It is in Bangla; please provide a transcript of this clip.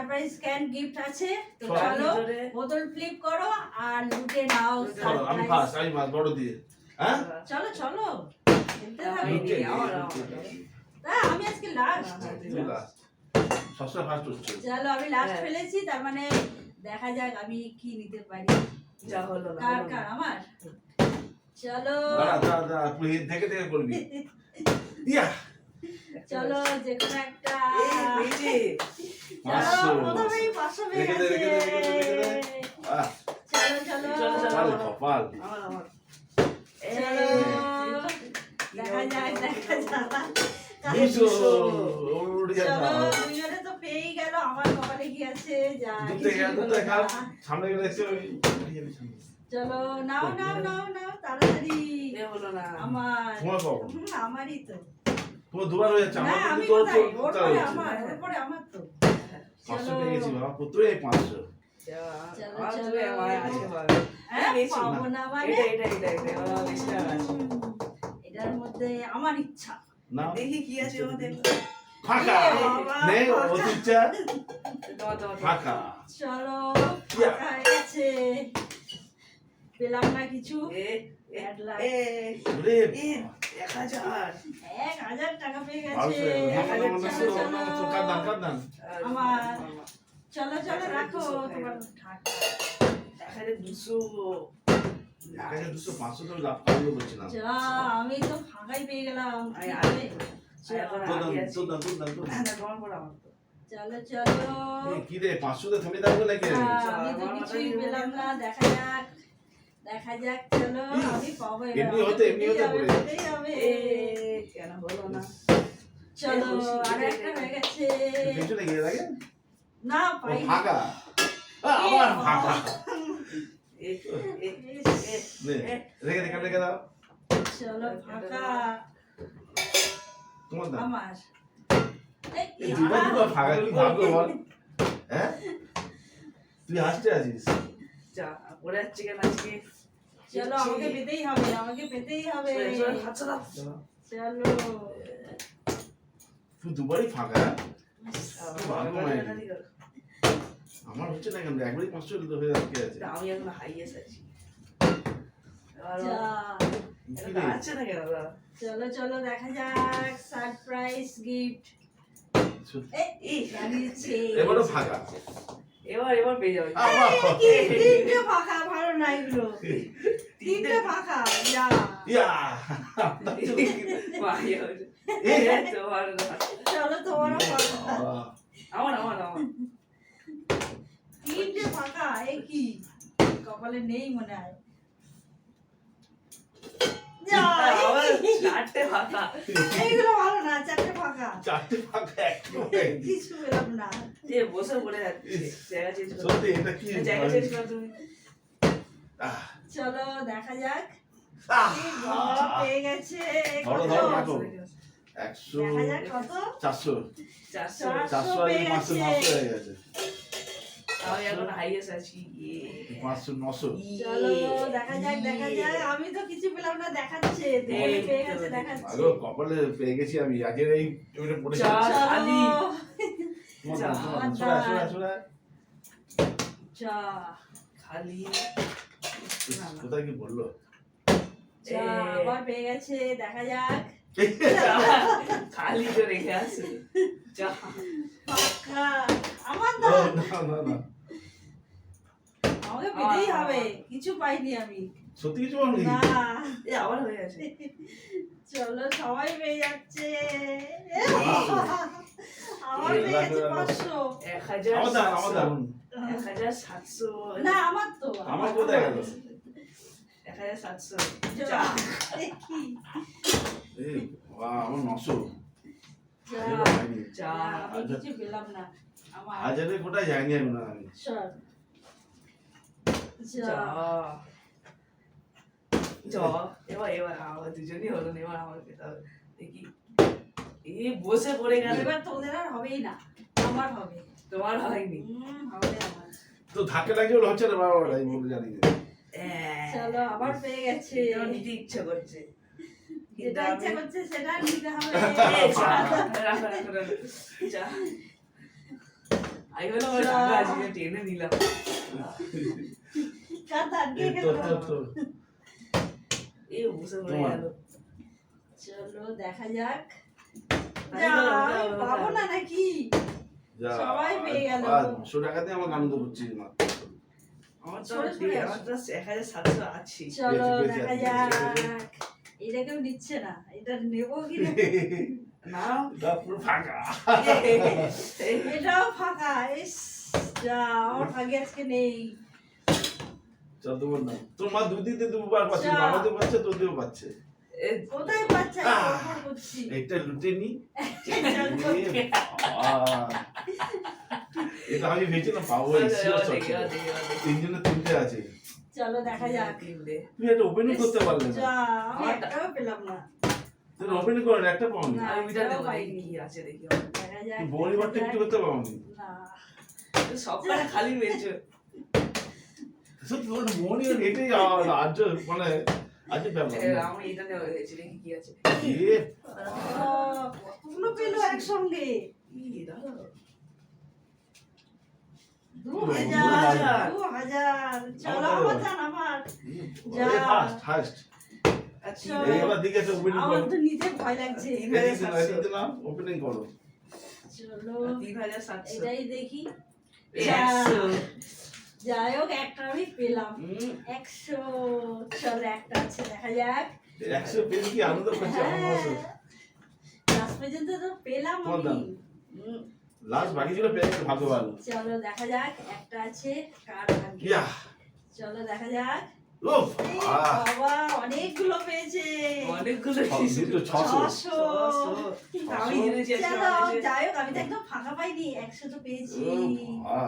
সারপ্রাইজ স্ক্যান গিফট আছে। তো চলো, বোতল ফ্লিপ করো আর লুটে নাও চলো আমি। ফার্স্ট আমি ফার্স্ট বড় দিয়ে। হ্যাঁ? চলো চলো। খেলতে থাকো। আমার, আমার। আমি আজকে লাস্ট last। সবসময় ফার্স্ট হচ্ছে। চলো আমি লাস্ট হ্যাঁ। ফেলেছি তার মানে দেখা যাক আমি কি নিতে পারি। যা হলো না কার কার? আমার? চলো। দাঁড়া দাঁড়া দাঁড়া তুই দেখে দেখে করবি ইয়া! চলো যে কোনো একটা। চলো প্রথমেই পাঁচশো পেয়ে গেছে চলো চলো। চলো, চলো। কপাল। দেখা যাক দেখা যাক। নাও নাও নাও নাও তাড়াতাড়ি। আমারই তো। তোমার দুবার হয়ে যাচ্ছে আমার কিন্তু তোর তোর চার হচ্ছে। আমার আমার তো। পাঁচশো চলো। পেয়ে গেছি বাবা এই পাঁচশো। এটার মধ্যে আমার ইচ্ছা। না। দেখি কি আছে ফাঁকা। নেই অতিচ্ছা তোমার, তোমার, তোমার। ফাঁকা। চলো ফাঁকা পেলাম না কিছু। এ, এ, এক হাজার। এক হাজার টাকা পেয়ে গেছে। আমার। চলো চলো রাখো তোমার এক হাজার দুশো। পাঁচশো আমি তো ফাঁকাই পেয়ে গেলাম। হ্যাঁ, তো। চলো চলো। কি রে পাঁচশোতে থেমে থাকবে নাকি? আমি তো কিছুই পেলাম না দেখা যাক। দেখা যাক চলো আমি পাবো এমনি হতে, এমনি হতে পড়ে। পেতেই কেন হলো না? চলো আর একটা হয়ে গেছে। পেছনে গিয়ে থাকে না পাই ফাঁকা। আবার ফাঁকা। রেখে রেখে দাও। চলো ফাঁকা। তোমার দান আমার। এই, এই দুবার দুবার ফাঁকা কি ভাবলো বল? হ্যাঁ? তুই হাসতে আছিস যা, পড়ে যাচ্ছে কেন আজকে? চলো আমাকে পেতেই হবে আমাকে পেতেই হবে। চলো তুই দুবারই ফাঁকা। আছে। আমার হচ্ছে না কেন একবারই পাঁচশো তো হয়ে আছে। আমি এখন হাইয়েস্ট আছি? চলো চলো দেখা যাক। সারপ্রাইজ গিফট এবারও ফাঁকা। এবার এবার পেয়ে যাবে। তিনটে পাখা ভালো না এগুলো। তিনটে ইয়া। ইয়ে। চলো তোমারও আমার আমার আমার। তিনটে পাখা এ কি? কপালে নেই মনে হয়। চারটে ফাঁকা। এইগুলো ভালো না চারটে ফাঁকা। চারটে ফাঁকা একটা গেছে। কিছু পেলাম না। এ বসে পড়ে জায়গা চেঞ্জ করো সত্যি এটা কি জায়গা চেঞ্জ করো তুমি চলো দেখা যাক। পেয়ে গেছে ধরো, ধরো, রাখো। একশো চারশো। চারশো। চার- চারশো হয়ে গেছে। আমি এখন হাইয়েস্ট আছি ইয়ে। পাঁচশো নশো। চলো দেখা যাক দেখা যাক। আমি তো কিছু পেলাম না দেখাচ্ছে তুমি পেয়ে গেছে দেখাচ্ছে। কপালে পেয়ে গেছি আমি এই ওইটা চার। চলো খালি। কোথায় কি বলল? যা আবার পেয়ে গেছে দেখা যাক। খালি তো রেখে আছে আমার না না না আমাকে পেতেই হবে। কিছু পাইনি আমি। সত্যি কিছু বলনি না। এ আবার হয়ে গেছে। চলো সবাই পেয়ে যাচ্ছে। এ এই। বাবা, আমার পেয়ে গেছে রাখো, রাখো। পাঁচশো। এক হাজার এক সাতশো। না আমার তো। আমার কোথায় গেল? এক হাজার সাতশো। যা, যা। দেখি। এই বাবা, আমার নশো। আমি কিছু পেলাম না আমার হাজারে কোথায় যায়নি আমি না আমি সর। যা। যা। যা। এবার এবার আমার দুজনই হলো এবার আমার পেতে হবে। দেখি। এই বসে পড়ে গেল। এবার তোদের আর হবেই না আমার হবে। তোমার হয়নি। হবে আমার। তো ধাক্কা লাগছে হচ্ছে না বাবা আমি বলে জানি হ্যাঁ। চলো আবার পেয়ে গেছে। এবার নিতে ইচ্ছে করছে। যেটা ইচ্ছা করছে সেটা নিতে হবে। আমি বললাম আমার টেনে নিলাম গেল বসে পড়ে গেল চলো দেখা যাক পাবো না নাকি সবাই পেয়ে গেল। পাঁচশো টাকাতে আমাকে আনন্দ করছি মা আমার তো আমার এক হাজার সাতশো আছে চলো দেখা যাক। এটা কেউ নিচ্ছে না এটা নেব কি না? না তা পুরো ফাঁকা। এটাও ফাঁকা ইস যা আমার আজকে নেই। চল তোমার না দুবার পাচ্ছে পাচ্ছে পাচ্ছে। কোথায় লুটে নি। এটা আমি ভেবেছিলাম পাবো। তিনজনে তিনটে আছে। চলো দেখা যাক। তিনটে। তুই একটা ওপেনিং করতে পারলে না। যা আমি একটাও পেলাম না। তুই ওপেনিং করেন একটা পাওনি। না। আমি একটাও দেবো, কি আছে দেখি। দেখা যাক বড়িবারটা দেখা করতে পাওনি না। সব কটা খালি পেয়েছ সত্যি তোর মনে এটাই আজ মানে আজ ব্যাপার। আমি এটা নেওয়া হয়েছে দেখি কি আছে। এ। কতগুলো পেল একসঙ্গে? দেখি। যাই হোক একটা আমি পেলাম। একশো চলো একটা আছে দেখা যাক। একশো কি আনন্দ করছে হ্যাঁ। লাস্ট পর্যন্ত তো পেলাম আমি। লাস্ট বাকিগুলো পেয়ে গেছে ভাগ্য ভালো। চলো দেখা যাক একটা আছে কার ভাগ্য? ইয়া। চলো দেখা যাক। বাবা অনেকগুলো পেয়েছে। অনেকগুলো ছশো। যাই হোক আমি তো একদম ফাঁকা পাইনি একশো তো পেয়েছি।